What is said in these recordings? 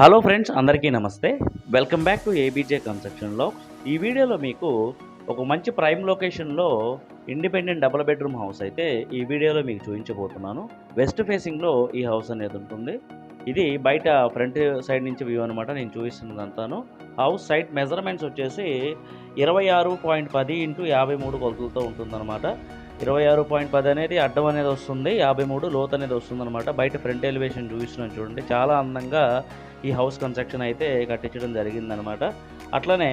Hello friends అందరికీ నమస్తే. Welcome back to ABJ కన్స్ట్రక్షన్లో ఈ వీడియోలో మీకు ఒక మంచి ప్రైమ్ లొకేషన్లో ఇండిపెండెంట్ డబుల్ బెడ్రూమ్ హౌస్ అయితే ఈ వీడియోలో మీకు చూపించబోతున్నాను. వెస్ట్ ఫేసింగ్లో ఈ హౌస్ అనేది ఉంటుంది. ఇది బయట ఫ్రంట్ సైడ్ నుంచి వ్యూ అనమాట నేను చూపిస్తున్నదంతాను. హౌస్ సైట్ మెజర్మెంట్స్ వచ్చేసి ఇరవై ఆరు పాయింట్ పది ఇంటూ యాభై మూడు కొలతలతో ఉంటుందన్నమాట. ఇరవై ఆరు పాయింట్ పది అనేది అడ్డం అనేది వస్తుంది యాభై మూడు లోత్ అనేది వస్తుంది అనమాట బయట ఫ్రంట్ ఎలివేషన్ చూపిస్తున్నాను చూడండి చాలా అందంగా ఈ హౌస్ కన్స్ట్రక్షన్ అయితే కట్టించడం జరిగిందనమాట. అట్లనే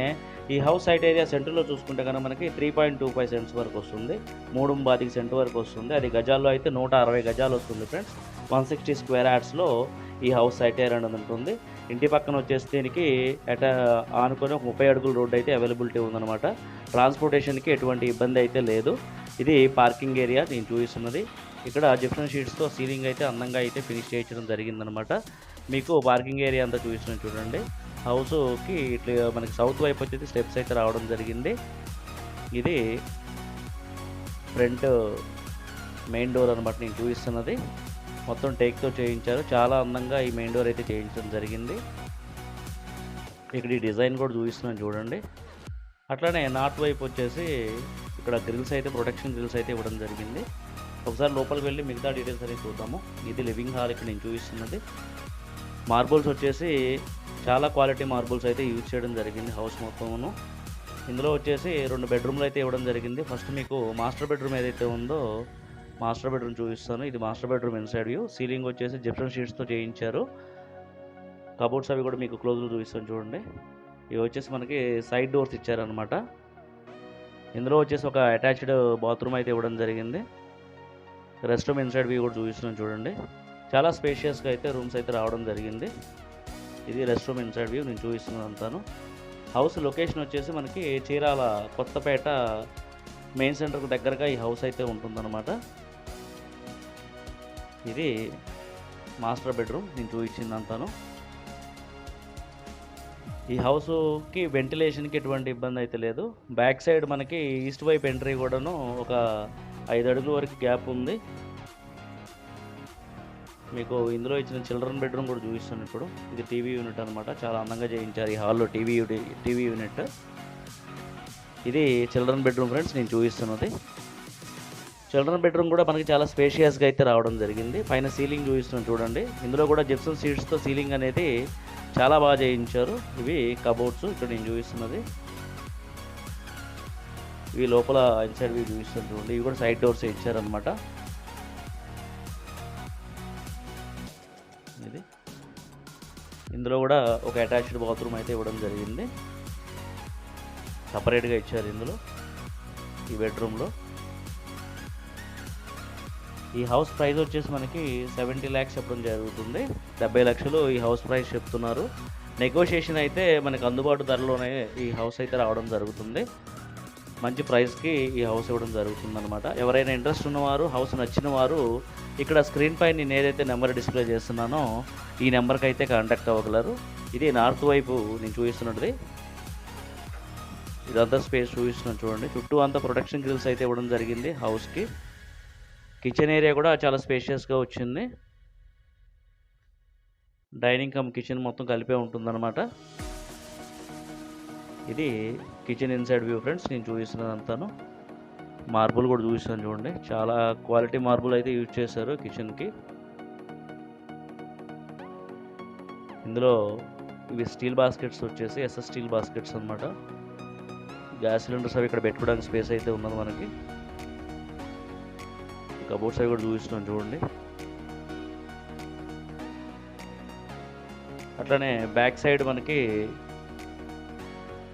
ఈ హౌస్ సైట్ ఏరియా సెంటర్లో చూసుకుంటే కనుక మనకి three point two five cents వరకు వస్తుంది. మూడు బాతికి సెంట్ వరకు వస్తుంది. అది గజాల్లో అయితే నూట అరవై గజాలు వస్తుంది ఫ్రెండ్స్ వన్ సిక్స్టీ స్క్వేర్ యార్డ్స్లో ఈ హౌస్ సైట్ ఏరియా అనేది ఉంటుంది ఇంటి పక్కన వచ్చేసి దీనికి అట ఆనుకొని ఒక ముప్పై అడుగుల రోడ్డు అయితే అవైలబిలిటీ ఉందన్నమాట ట్రాన్స్పోర్టేషన్కి ఎటువంటి ఇబ్బంది అయితే లేదు. ఇది పార్కింగ్ ఏరియా నేను చూపిస్తున్నది. ఇక్కడ జిప్సన్ షీట్స్తో సీలింగ్ అయితే అందంగా అయితే ఫినిష్ చేయించడం జరిగిందనమాట. మీకు పార్కింగ్ ఏరియా అంతా చూపిస్తున్నాను చూడండి. హౌస్కి ఇట్లా మనకి సౌత్ వైపు వచ్చేసి స్టెప్స్ అయితే రావడం జరిగింది. ఇది ఫ్రంట్ మెయిన్ డోర్ అనమాట నేను చూపిస్తున్నది. మొత్తం టేక్తో చేయించారు. చాలా అందంగా ఈ మెయిన్ డోర్ అయితే చేయించడం జరిగింది. ఇక్కడ ఈ డిజైన్ కూడా చూపిస్తున్నాను చూడండి. అట్లానే నార్త్ వైపు వచ్చేసి ఇక్కడ గ్రిల్స్ అయితే ప్రొటెక్షన్ గ్రిల్స్ అయితే ఇవ్వడం జరిగింది. ఒకసారి లోపలికి వెళ్ళి మిగతా డీటెయిల్స్ అనేది చూద్దాము. ఇది లివింగ్ హాల్ ఇక్కడ నేను చూపిస్తున్నది. మార్బుల్స్ వచ్చేసి చాలా క్వాలిటీ మార్బుల్స్ అయితే యూజ్ చేయడం జరిగింది హౌస్ మొత్తమును. ఇందులో వచ్చేసి రెండు బెడ్రూమ్లు అయితే ఇవ్వడం జరిగింది. ఫస్ట్ మీకు మాస్టర్ బెడ్రూమ్ ఏదైతే ఉందో మాస్టర్ బెడ్రూమ్ చూపిస్తాను. ఇది master bedroom inside view. Ceiling వచ్చేసి జిప్సన్ షీట్స్తో చేయించారు. కబోర్డ్స్ అవి కూడా మీకు క్లోజ్లో చూపిస్తాను చూడండి. ఇవి వచ్చేసి మనకి సైడ్ డోర్స్ ఇచ్చారనమాట ఇందులో వచ్చేసి ఒక అటాచ్డ్ బాత్రూమ్ అయితే ఇవ్వడం జరిగింది. రెస్ట్ రూమ్ ఇన్సైడ్ వ్యూ కూడా చూపిస్తున్నాను చూడండి. చాలా స్పేషియస్గా అయితే రూమ్స్ అయితే రావడం జరిగింది. ఇది రెస్ట్ రూమ్ ఇన్సైడ్ వ్యూ నేను చూపిస్తున్నాను అంతాను హౌస్ లొకేషన్ వచ్చేసి మనకి చీరాల కొత్తపేట మెయిన్ సెంటర్కు దగ్గరగా ఈ హౌస్ అయితే ఉంటుందన్నమాట. ఇది మాస్టర్ బెడ్రూమ్ నేను చూపించింది అంతాను ఈ హౌస్కి వెంటిలేషన్కి ఎటువంటి ఇబ్బంది అయితే లేదు. బ్యాక్ సైడ్ మనకి ఈస్ట్ వైపు ఎంట్రీ కూడాను ఒక ఐదు అడుగుల వరకు గ్యాప్ ఉంది. మీకు ఇందులో ఇచ్చిన చిల్డ్రన్ బెడ్రూమ్ కూడా చూపిస్తాను ఇప్పుడు. ఇది టీవీ యూనిట్ అనమాట చాలా అందంగా చేయించారు ఈ హాల్లో టీవీ టీవీ యూనిట్. ఇది చిల్డ్రన్ బెడ్రూమ్ ఫ్రెండ్స్ నేను చూపిస్తున్నది. చిల్డ్రన్ బెడ్రూమ్ కూడా మనకి చాలా స్పేషియస్గా అయితే రావడం జరిగింది. పైన సీలింగ్ చూపిస్తున్నాం చూడండి. ఇందులో కూడా జిప్సన్ సీట్స్తో సీలింగ్ అనేది చాలా బాగా చేయించారు. ఇవి కబోర్డ్స్ ఇక్కడ నేను చూపిస్తున్నది. ఇవి లోపల ఇన్సైడ్ ఇవి చూపిస్తాను చూడండి. ఇవి కూడా సైడ్ డోర్స్ ఇచ్చారనమాట ఇందులో కూడా ఒక అటాచ్డ్ బాత్రూమ్ అయితే ఇవ్వడం జరిగింది. సపరేట్గా ఇచ్చారు ఇందులో ఈ బెడ్రూమ్లో. ఈ హౌస్ ప్రైస్ వచ్చేసి మనకి సెవెంటీ ల్యాక్స్ చెప్పడం జరుగుతుంది. డెబ్బై లక్షలు ఈ హౌస్ ప్రైస్ చెప్తున్నారు. నెగోషియేషన్ అయితే మనకు అందుబాటు ధరలోనే ఈ హౌస్ అయితే రావడం జరుగుతుంది. మంచి ప్రైస్కి ఈ హౌస్ ఇవ్వడం జరుగుతుంది అనమాట ఎవరైనా ఇంట్రెస్ట్ ఉన్నవారు హౌస్ నచ్చిన వారు ఇక్కడ స్క్రీన్ పై నేను ఏదైతే నెంబర్ డిస్ప్లే చేస్తున్నానో ఈ నెంబర్కి అయితే కాంటాక్ట్ అవ్వగలరు. ఇది నార్త్ వైపు నేను చూపిస్తున్నది. ఇదంతా స్పేస్ చూపిస్తున్నాను చూడండి. చుట్టూ అంతా ప్రొటెక్షన్ గ్రిల్స్ అయితే ఇవ్వడం జరిగింది హౌస్కి కిచెన్ ఏరియా కూడా చాలా స్పేషియస్గా వచ్చింది. డైనింగ్ కమ్ కిచెన్ మొత్తం కలిపే ఉంటుందన్నమాట. ఇది కిచెన్ ఇన్సైడ్ వ్యూ ఫ్రెండ్స్ నేను చూపిస్తున్నాను అంతాను. మార్బుల్ కూడా చూపిస్తాను చూడండి. చాలా క్వాలిటీ మార్బుల్ అయితే యూజ్ చేశారు కిచెన్కి. ఇందులో ఇవి స్టీల్ బాస్కెట్స్ వచ్చేసి ఎస్ఎస్ స్టీల్ బాస్కెట్స్ అనమాట గ్యాస్ సిలిండర్స్ అవి ఇక్కడ పెట్టుకోవడానికి స్పేస్ అయితే ఉన్నది మనకి. కబోర్డ్స్ అవి కూడా చూపిస్తున్నాం చూడండి. అట్లనే బ్యాక్ సైడ్ మనకి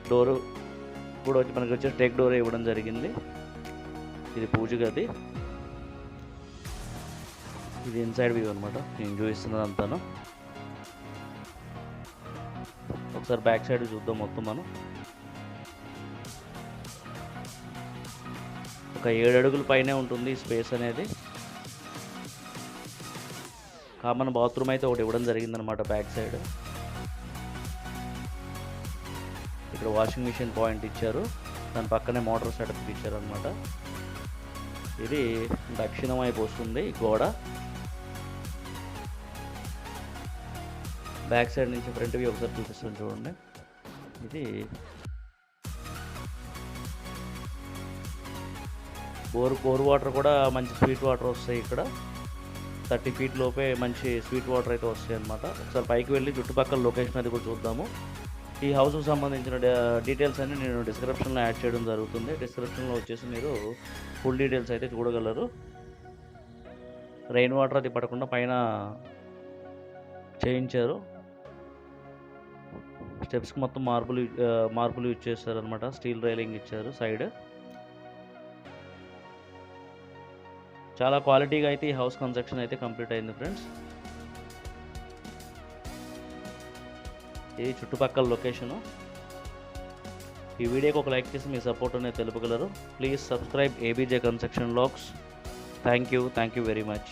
డోరు కూడా వచ్చి మనకి వచ్చే టేక్ డోర్ ఇవ్వడం జరిగింది. ఇది పూజ గది. ఇది ఇన్సైడ్ వ్యూ అనమాట నేను చూపిస్తున్నది అంతాను ఒకసారి బ్యాక్ సైడ్ చూద్దాం మొత్తం మనం. ఒక ఏడు అడుగుల పైనే ఉంటుంది స్పేస్ అనేది. కామన్ బాత్రూమ్ అయితే ఒకటి ఇవ్వడం జరిగిందనమాట బ్యాక్ సైడ్ ఇక్కడ వాషింగ్ మిషన్ పాయింట్ ఇచ్చారు. దాని పక్కనే మోటార్ సెటప్ ఇచ్చారు అనమాట ఇది దక్షిణం వైపు వస్తుంది గోడ. బ్యాక్ సైడ్ నుంచి ఫ్రంట్ వ్యూ ఒకసారి చూపిస్తాను చూడండి. ఇది బోర్ బోర్ వాటర్ కూడా మంచి స్వీట్ వాటర్ వస్తాయి ఇక్కడ. థర్టీ ఫీట్ లోపే మంచి స్వీట్ వాటర్ అయితే వస్తాయి అనమాట ఒకసారి పైకి వెళ్ళి చుట్టుపక్కల లొకేషన్ అది కూడా చూద్దాము. ఈ హౌస్కి సంబంధించిన డీటెయిల్స్ అన్ని నేను డిస్క్రిప్షన్లో యాడ్ చేయడం జరుగుతుంది. డిస్క్రిప్షన్లో వచ్చేసి మీరు ఫుల్ డీటెయిల్స్ అయితే చూడగలరు. రెయిన్ వాటర్ అది పడకుండా పైన చేయించారు. స్టెప్స్కి మొత్తం మార్బుల్ మార్బుల్ యూజ్ చేస్తారనమాట స్టీల్ రైలింగ్ ఇచ్చారు సైడ్. చాలా క్వాలిటీగా అయితే ఈ హౌస్ కన్స్ట్రక్షన్ అయితే కంప్లీట్ అయింది ఫ్రెండ్స్. ఇది చుట్టుపక్కల లొకేషను. ఈ వీడియోకి ఒక లైక్ చేసి మీ సపోర్ట్ అనేది తెలుపగలరు. Please subscribe ABJ construction lakhs thank you thank you very much